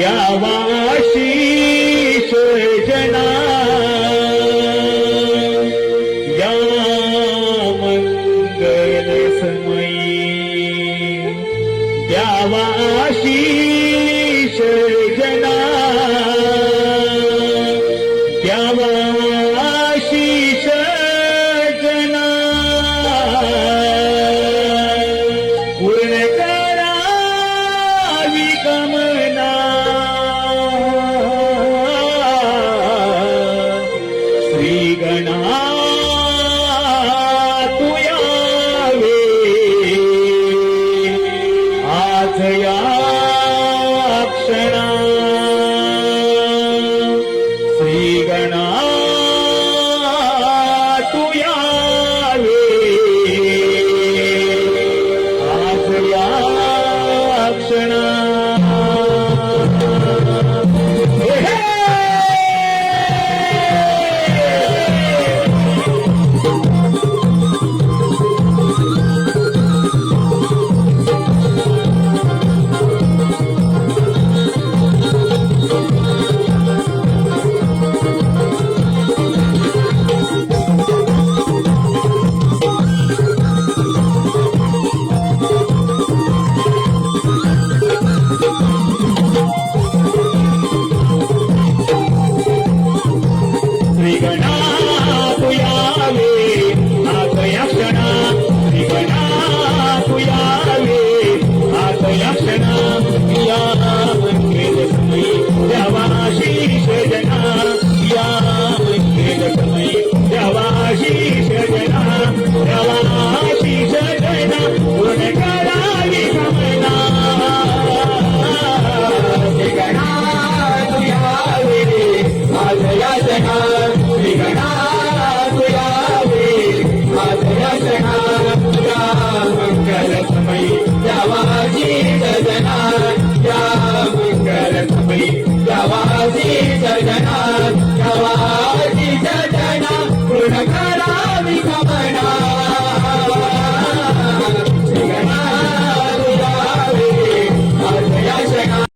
यावाशी सोयजना या मंगल समयी द्यावाशी सोयजना द्यावाशी सजना पूर्ण करा विकम गणा तू यावे आज या क्षणा। श्री गणा तू आज या क्षणा। श्री गणा